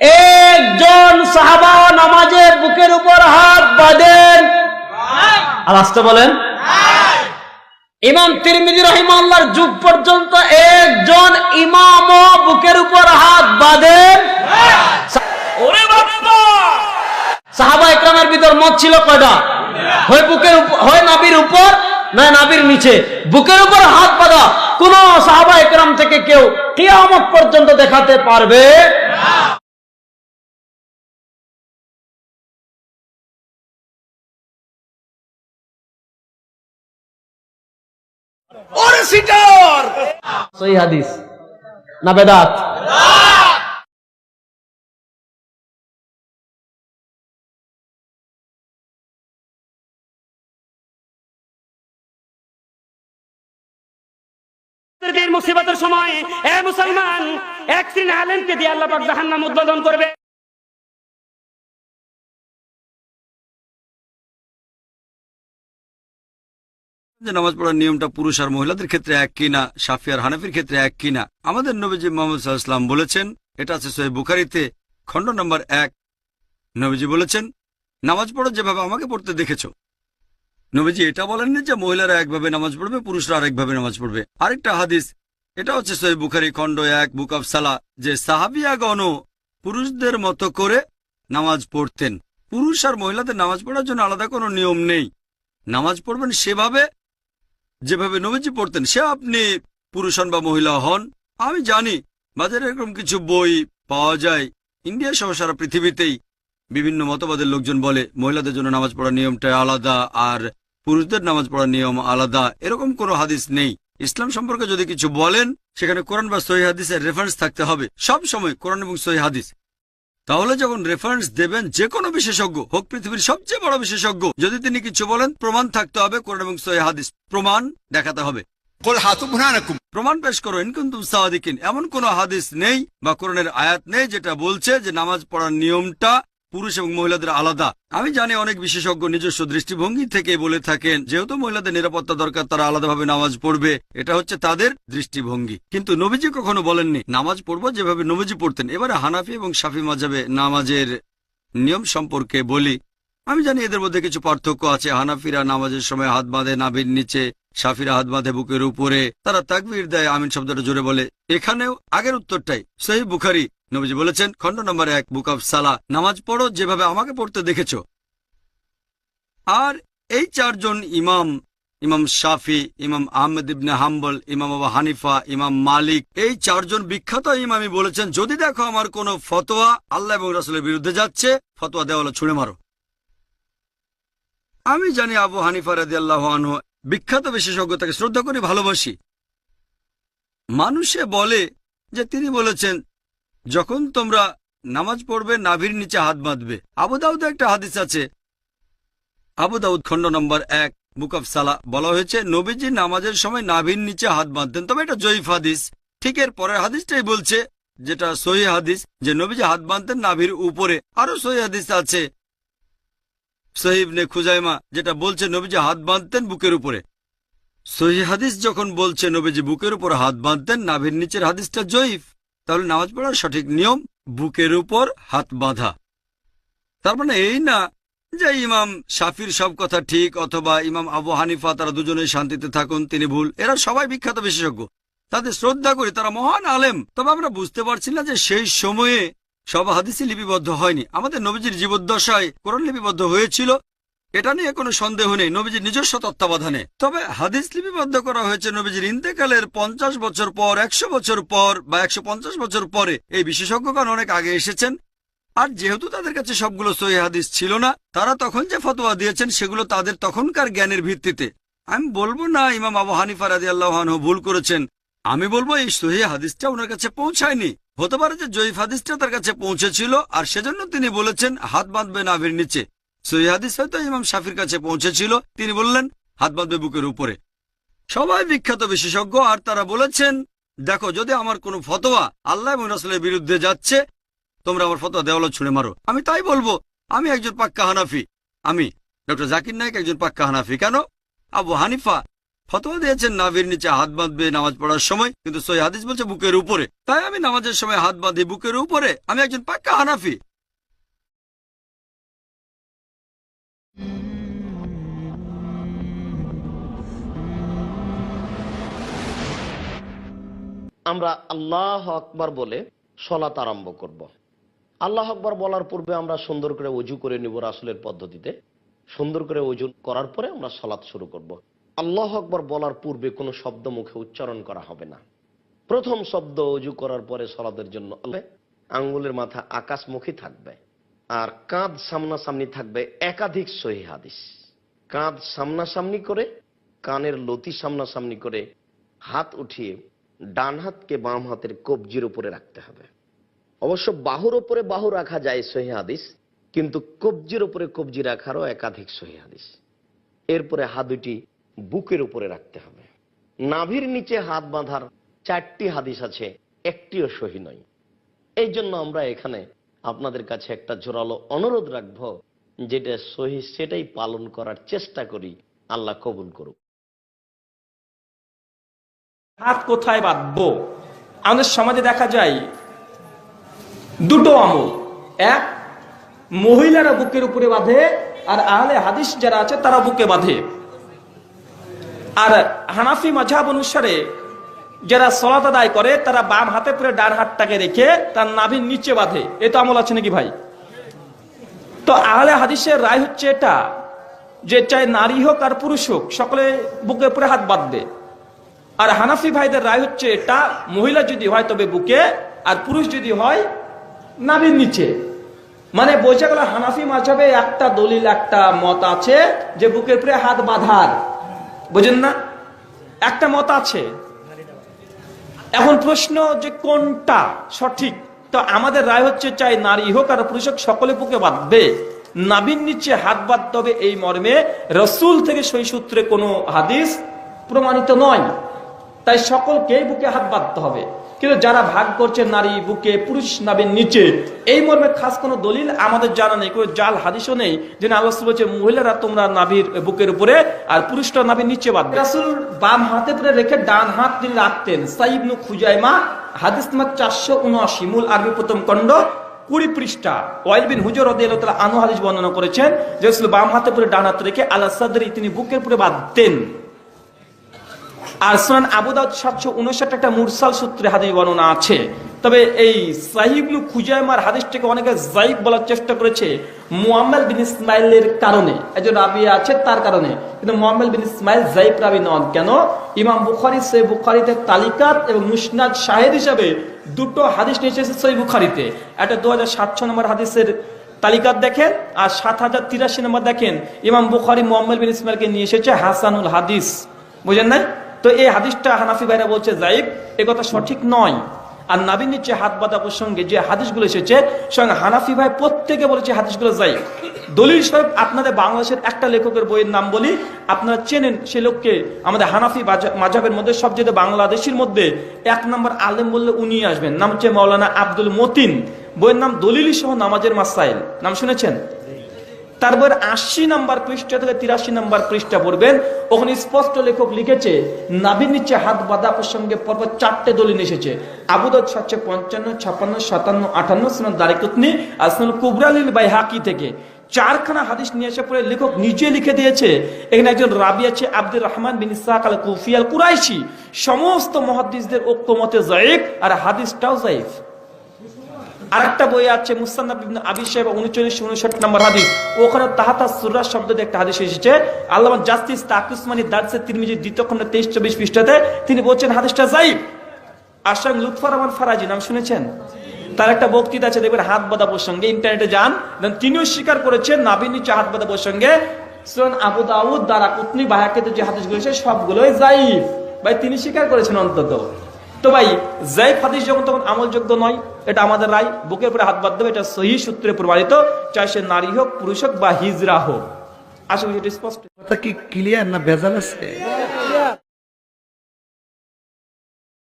একজন সাহাবা নামাজের বুকের উপর হাত বাঁধেন। আর আসতে বলেন। ইমাম তিরমিজি রহিমাল্লাহর যুগ পর্যন্ত একজন ইমামও বুকের উপর হাত বাঁধেন। সাহাবা একরামের ভিতর মত ছিল কয়টা? হয় বুকের হয় নাবির উপর না নাবির নিচে? বুকের উপর হাত বাঁধা। কোন সাহাবা একরাম থেকে কেউ কিয়ামত পর্যন্ত দেখাতে পারবে ওরে সিটার! সহি হাদিস। না বেদাত। মুসিবতের সময় এ মুসলমান এক শ্রেণি আলেমকে দিয়ে আল্লাহ পাক জাহান্নাম উদ্বোধন করবে। যে নামাজ পড়ার নিয়মটা পুরুষ আর মহিলাদের ক্ষেত্রে এক কিনা সাফি আর হানাফির ক্ষেত্রে এক কিনা আমাদের নবীজি মোহাম্মদ সাল্লাম বলেছেন, এটা আছে সোহেব বুখারিতে, খণ্ড নম্বর এক। নবীজি বলেছেন, নামাজ পড়ো যেভাবে আমাকে পড়তে দেখেছ। নবীজি এটা বলেননি যে মহিলারা একভাবে নামাজ পড়বে, পুরুষরা আরেকভাবে নামাজ পড়বে। আরেকটা হাদিস এটা হচ্ছে সোহেব বুখারি, খণ্ড এক, বুক অফ সালা যে সাহাবিয়াগণ পুরুষদের মতো করে নামাজ পড়তেন। পুরুষ আর মহিলাদের নামাজ পড়ার জন্য আলাদা কোনো নিয়ম নেই। নামাজ পড়বেন সেভাবে যেভাবে নবীজি পড়তেন, সে আপনি পুরুষ হন বা মহিলা হন, আমি জানি বাজারে এরকম কিছু বই পাওয়া যায়। ইন্ডিয়া সহ সারা পৃথিবীতেই বিভিন্ন মতবাদের লোকজন বলে, মহিলাদের জন্য নামাজ পড়ার নিয়মটা আলাদা আর পুরুষদের নামাজ পড়ার নিয়ম আলাদা। এরকম কোনো হাদিস নেই। ইসলাম সম্পর্কে যদি কিছু বলেন, সেখানে কোরআন বা সহি হাদিসের রেফারেন্স থাকতে হবে। সব সময় কোরআন এবং সহি হাদিস। তাহলে যখন রেফারেন্স দেবেন যে কোনো বিশেষজ্ঞ হোক পৃথিবীর সবচেয়ে বড় বিশেষজ্ঞ যদি তিনি কিছু বলেন প্রমাণ থাকতে হবে কোরআন এবং সহি হাদিস। প্রমাণ দেখাতে হবে। প্রমাণ পেশ করো ইনকুম কিন্তু এমন কোন হাদিস নেই বা কোরআনের আয়াত নেই যেটা বলছে যে নামাজ পড়ার নিয়মটা পুরুষ এবং মহিলাদের আলাদা। আমি জানি অনেক বিশেষজ্ঞ নিজস্ব দৃষ্টিভঙ্গি থেকে বলে থাকেন, যেহেতু মহিলাদের নিরাপত্তা দরকার, তারা আলাদাভাবে নামাজ পড়বে। এটা হচ্ছে তাদের দৃষ্টিভঙ্গি। কিন্তু নবীজি কখনো বলেননি, নামাজ পড়ব যেভাবে নবীজি পড়তেন। এবারে হানাফি এবং সাফি মাজাবে নামাজের নিয়ম সম্পর্কে বলি। আমি জানি এদের মধ্যে কিছু পার্থক্য আছে। হানাফিরা নামাজের সময় হাত বাঁধে নাভির নিচে, সাফিরা হাত বাঁধে বুকের উপরে। তারা তাকবির দেয়, আমিন শব্দটা জোরে বলে। এখানেও আগের উত্তরটাই। সহি বুখারি নবীজি বলেছেন, খণ্ড নম্বর এক, বুক অফ সালা নামাজ পড়ো যেভাবে আমাকে পড়তে দেখেছ। আর এই চারজন ইমাম ইমাম শাফি, ইমাম আহমেদ ইবনে হাম্বল, ইমাম আবা হানিফা, ইমাম মালিক, এই চারজন বিখ্যাত ইমামই বলেছেন, যদি দেখো আমার কোনো ফতোয়া আল্লাহ এবং রাসুলের বিরুদ্ধে যাচ্ছে, ফতোয়া দেওয়ালে ছুঁড়ে মারো। আমি জানি আবু হানিফা রাদি আল্লাহ বিখ্যাত বিশেষজ্ঞ, তাকে শ্রদ্ধা করি ভালোবাসি। মানুষে বলে যে, তিনি বলেছেন যখন তোমরা নামাজ পড়বে, নাভির নিচে হাত বাঁধবে। আবু দাউদে একটা হাদিস আছে। আবু দাউদ খণ্ড নম্বর এক বুক অফ সালা বলা হয়েছে, নবীজি নামাজের সময় নাভির নিচে হাত বাঁধতেন। তবে এটা জয়ীফ হাদিস। ঠিক এর পরের হাদিসটাই বলছে, যেটা সহি হাদিস, যে নবীজি হাত বাঁধতেন নাভির উপরে। আরও সহি হাদিস আছে সহিবনে খুজাইমা, যেটা বলছে, নবীজি হাত বাঁধতেন বুকের উপরে। সহি হাদিস যখন বলছে, নবীজি বুকের উপর হাত বাঁধতেন, নাভির নিচের হাদিসটা জয়ীফ। তাহলে নামাজ পড়ার সঠিক নিয়ম বুকের উপর হাত বাঁধা। তার মানে এই না যে ইমাম শাফির সব কথা ঠিক অথবা ইমাম আবু হানিফা তারা দুজনেই শান্তিতে থাকুন, তিনি ভুল। এরা সবাই বিখ্যাত বিশেষজ্ঞ। তাদের শ্রদ্ধা করি তারা মহান আলেম। তবে আমরা বুঝতে পারছি না যে সেই সময়ে সব হাদিসই লিপিবদ্ধ হয়নি। আমাদের নবীজির জীবদ্দশায় কোরআন লিপিবদ্ধ হয়েছিল। এটা নিয়ে কোনো সন্দেহ নেই, নবীজির নিজস্ব তত্ত্বাবধানে। তবে হাদিস লিপিবদ্ধ করা হয়েছে নবীজির ইন্তেকালের পঞ্চাশ বছর পর, একশো বছর পর বা একশো পঞ্চাশ বছর পরে। এই বিশেষজ্ঞগণ অনেক আগে এসেছেন। আর যেহেতু তাদের কাছে সবগুলো সহি হাদিস ছিল না, তারা তখন যে ফতোয়া দিয়েছেন সেগুলো তাদের তখনকার জ্ঞানের ভিত্তিতে। আমি বলব না, ইমাম আবু হানিফা রাজি আল্লাহ ভুল করেছেন। আমি বলব এই সহি হাদিসটা ওনার কাছে পৌঁছায়নি। হতে পারে যে জয়ীফ হাদিসটা তার কাছে পৌঁছেছিল, আর সেজন্য তিনি বলেছেন, হাত বাঁধবে নাভির নিচে। সহি হাদিস হয়তো ইমাম শাফির কাছে পৌঁছেছিল। তিনি বললেন, হাত বাঁধবে বুকের উপরে। সবাই বিখ্যাত বিশেষজ্ঞ, আর তারা বলেছেন, দেখো, যদি আমার কোনো ফতোয়া আল্লাহ রাসুলের বিরুদ্ধে যাচ্ছে, তোমরা আমার ফতোয়া দেওয়ালো ছুঁড়ে মারো। আমি তাই বলব, আমি একজন পাক্কা হানাফি। আমি, ডক্টর জাকির নায়ক একজন পাক্কা হানাফি। কেন? আবু হানিফা ফতোয়া দিয়েছেন, নাভির নিচে হাত বাঁধবে নামাজ পড়ার সময়, কিন্তু সই হাদিস বলছে বুকের উপরে। তাই আমি নামাজের সময় হাত বাঁধি বুকের উপরে। আমি একজন পাক্কা হানাফি। আমরা আল্লাহ আকবার বলে সলাত আরম্ভ করব। আল্লাহ আকবার বলার পূর্বে আমরা সুন্দর করে অজু করে নিব রাসুলের পদ্ধতিতে সুন্দর করে অজু করার পরে আমরা সলাৎ শুরু করব। আল্লাহ আকবার বলার পূর্বে কোনো শব্দ মুখে উচ্চারণ করা হবে না প্রথম শব্দ অজু করার পরে সলাদের জন্য আঙ্গুলের মাথা আকাশমুখী থাকবে আর কাঁধ সামনাসামনি থাকবে একাধিক সহি হাদিস কাঁধ সামনাসামনি করে, কানের লতি সামনাসামনি করে হাত উঠিয়ে ডান হাতকে বাম হাতের কবজির উপরে রাখতে হবে। অবশ্য বাহুর উপরে বাহু রাখা যায় সহি হাদিস, কিন্তু কবজির উপরে কবজি রাখারও একাধিক সহি হাদিস। এরপরে হাত দুটি বুকের উপরে রাখতে হবে। নাভির নিচে হাত বাঁধার চারটি হাদিস আছে, একটিও সহি নয়। এই জন্য আমরা এখানে আপনাদের কাছে একটা জোরালো অনুরোধ রাখব, যেটা সহি সেটাই পালন করার চেষ্টা করি, আল্লাহ কবুল করুক। হাত কোথায় বাঁধবো? আমাদের সমাজে দেখা যায় দুটো আমল। এক, মহিলারা বুকের উপরে বাঁধে আর আহলে হাদিস যারা আছে তারা বুকে বাঁধে। আর হানাফি মাঝাব অনুসারে যারা সলাত আদায় করে, তারা বাম হাতে পুরো ডান হাতটাকে রেখে তার নাভির নিচে বাঁধে। এ তো আমল আছে নাকি ভাই? তো আহলে হাদিসের রায় হচ্ছে এটা, যে চাই নারী হোক আর পুরুষ হোক, সকলে বুকে পুরে হাত বাঁধবে। আর হানাফি ভাইদের রায় হচ্ছে এটা, মহিলা যদি হয় তবে বুকে, আর পুরুষ যদি হয় নাভির নিচে। মানে বোঝা গেল, হানাফি মাঝাবে একটা দলিল, একটা মত আছে যে বুকের উপরে হাত বাঁধার। বুঝেন না? একটা মত আছে। এখন প্রশ্ন যে কোনটা সঠিক? তো আমাদের রায় হচ্ছে চাই নারী হোক আর পুরুষ হোক, সকলে বুকে বাঁধবে। নাভির নিচে হাত বাঁধতে হবে এই মর্মে রসুল থেকে সেই সূত্রে কোনো হাদিস প্রমাণিত নয়। তাই সকলকেই বুকে হাত বাঁধতে হবে। কিন্তু যারা ভাগ করছে নারী, বুকে, পুরুষ নাবির নিচে, এই মর্মে খাস কোনো দলিল আমাদের জানা নেই, কোনো জাল হাদিসও নেই যে আল্লাহ বলছে, মহিলারা তোমরা নাবির বুকের উপরে আর পুরুষরা নাবির নিচে বাঁধবে। রাসুল বাম হাতে পরে রেখে ডান হাত তিনি রাখতেন। সাইবনু খুজাইমা, হাদিস নাম্বার চারশো উনআশি, মূল আরবি প্রথম খণ্ড, কুড়ি পৃষ্ঠা। ওয়াইল বিন হুজুর রদিয়াল্লাহ আনু হাদিস বর্ণনা করেছেন যে বাম হাতে পরে ডান হাত রেখে আল্লাহ সাদরি তিনি বুকের উপরে বাঁধতেন। আর সুনান আবু দাউদ সাতশো উনষাট একটা মুরসাল সূত্রে হাদিস বর্ণনা আছে। তবে এই সাহিবলু খুজাইমার হাদিসটাকে অনেকে জাইব বলার চেষ্টা করেছে মুআম্মাল বিন ইসমাইলের কারণে। একজন রাবি আছে তার কারণে। কিন্তু মুআম্মাল বিন ইসমাইল জাইব রাবি নন। কেন? ইমাম বুখারি সে বুখারীতে তালিকাত এবং মুসনাদ শাহেদ হিসাবে দুটো হাদিস নিয়ে এসেছে সই বুখারীতে। একটা দু হাজার সাতশো নম্বর হাদিসের তালিকাত দেখেন আর সাত হাজার তিরাশি নম্বর দেখেন ইমাম বুখারি মোহাম্মদ বিন ইসমাইলকে নিয়ে এসেছে হাসানুল হাদিস। বুঝেন নাই? তো এই হাদিসটা হানাফি ভাইরা বলছে, জাইব, এ কথা সঠিক নয়। আর নাবির নিচে হাত বাঁধা প্রসঙ্গে যে হাদিসগুলো এসেছে সঙ্গে হানাফি ভাই প্রত্যেকে বলেছে হাদিসগুলো যাই দলিল সাহেব আপনাদের বাংলাদেশের একটা লেখকের বইয়ের নাম বলি, আপনারা চেনেন সে লোককে, আমাদের হানাফি মাঝাবের মধ্যে সবচেয়ে বাংলাদেশের মধ্যে এক নম্বর আলেম বললে উনি আসবেন, নাম হচ্ছে মৌলানা আব্দুল মতিন। বইয়ের নাম দলিলি সহ নামাজের মাসাইল। নাম শুনেছেন? তারপর আশি নাম্বার পৃষ্ঠা থেকে তিরাশি নাম্বার পৃষ্ঠা পড়বেন। ওখানে স্পষ্ট লেখক লিখেছে, নাভির নিচে হাত বাঁধা প্রসঙ্গে পরপর চারটে দলিল এসেছে। আবুদত সাতশো পঞ্চান্ন, ছাপ্পান্ন, সাতান্ন, আটান্ন কুবরালিল বাই হাকি থেকে। চারখানা হাদিস নিয়ে এসে পরে লেখক নিজে লিখে দিয়েছে। এখানে একজন রাবি আছে, আব্দুর রহমান বিন ইসাক আল কুফি কুরাইশি সমস্ত মহাদিসদের ঐক্যমতে জাইফ আর হাদিসটাও জাইফ আরেকটা বই আছে মুস্তান্নাব ইবনে আবি সাহেব 39 59 নম্বর হাদিস। ওখানে তাহাতা সুরা শব্দ একটা হাদিস এসেছে। আল্লামা জাস্টিস তাকুসমানি দারসে তিরমিজি দ্বিতীয় খণ্ড 23 24 পৃষ্ঠাতে তিনি বলছেন, হাদিসটা যাইব আশাং লুৎফর রহমান ফারাজি, নাম শুনেছেন? তার একটা বক্তৃতা আছে, দেখবেন, হাত প্রসঙ্গে, ইন্টারনেটে যান। তিনিও স্বীকার করেছেন নাবির নিচে হাত বাঁধা প্রসঙ্গে আবু দাউদ দ্বারা কুতনি বাহাকেতে যে হাদিসগুলো এসেছে, সবগুলোই জাইফ ভাই, তিনি স্বীকার করেছেন অন্তত। তো ভাই জাইফ হাদিস যখন তখন আমলযোগ্য নয়, এটা আমাদের রায়। বুকের উপরে হাত দেবে, এটা সহি সূত্রে প্রমাণিত চাই সে নারী হোক, পুরুষ হোক বা হিজরা হোক। আসলে এটা স্পষ্ট। কথা কি ক্লিয়ার না ভেজাল আছে?